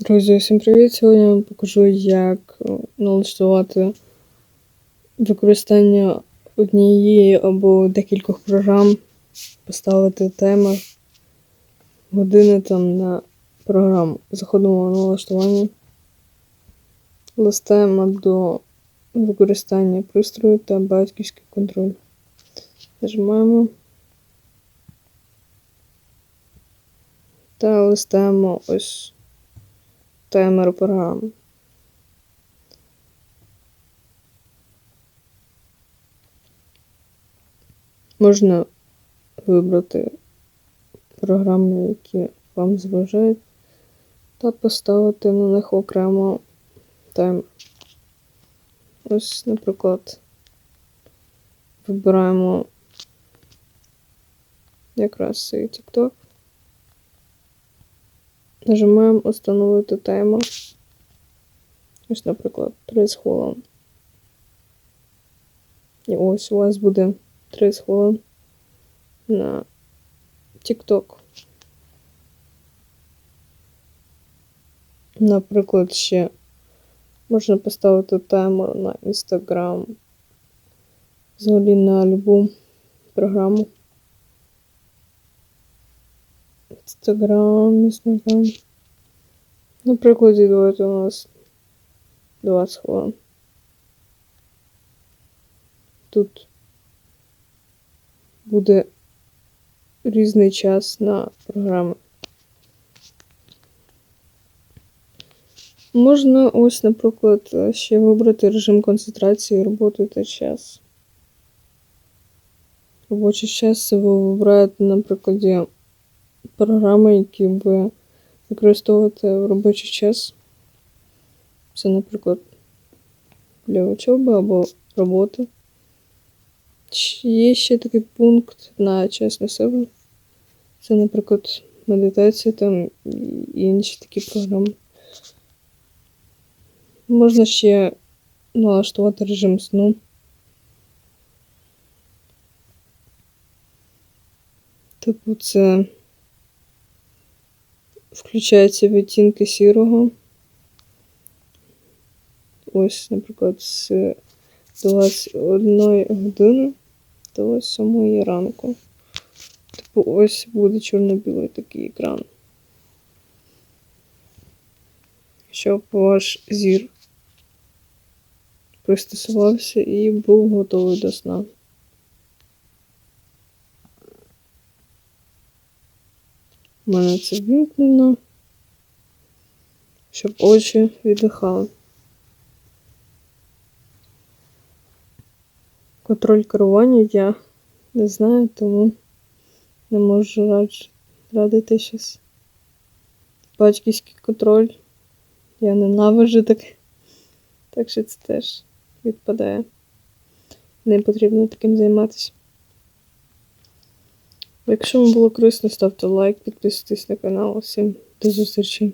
Друзі, всім привіт! Сьогодні я вам покажу, як налаштувати використання однієї або декількох програм, поставити таймер години там на програму. Заходимо налаштування, листаємо до використання пристрою та батьківський контроль. Нажимаємо та листаємо ось таймер програми. Можна вибрати програми, які вам зважають, та поставити на них окремо таймер. Ось, наприклад, вибираємо якраз цей TikTok. Нажимаємо Установити таймер. Ось, наприклад, 30 хвилин. І ось у вас буде 30 хвилин на TikTok. Наприклад, ще можна поставити таймер на Instagram. Взагалі на любу програму. Інстаграм, інстаграм. Наприклад, давайте у нас 20 хвилин. Тут буде різний час на програми. Можна ось, наприклад, ще вибрати режим концентрації роботи та час. Робочий час ви вибираєте, наприклад, програми, які ви використовуєте в робочий час. Це, наприклад, для учоби або роботи. Є ще такий пункт на час на себе. Це, наприклад, медитація там і інші такі програми. Можна ще налаштувати режим сну. Типу, це включаються відтінки сірого. Ось, наприклад, з 21 години до 7 ранку. Типу, ось буде чорно-білий такий екран. Щоб ваш зір пристосувався і був готовий до сна. У мене це вимкнено, щоб очі віддихали. Контроль керування я не знаю, тому не можу радж... радити щось. Батьківський контроль. Я ненавиджу таке. Так що це теж відпадає. Не потрібно таким займатися. Якщо вам було корисно, ставте лайк, підписуйтесь на канал. Всім до зустрічі!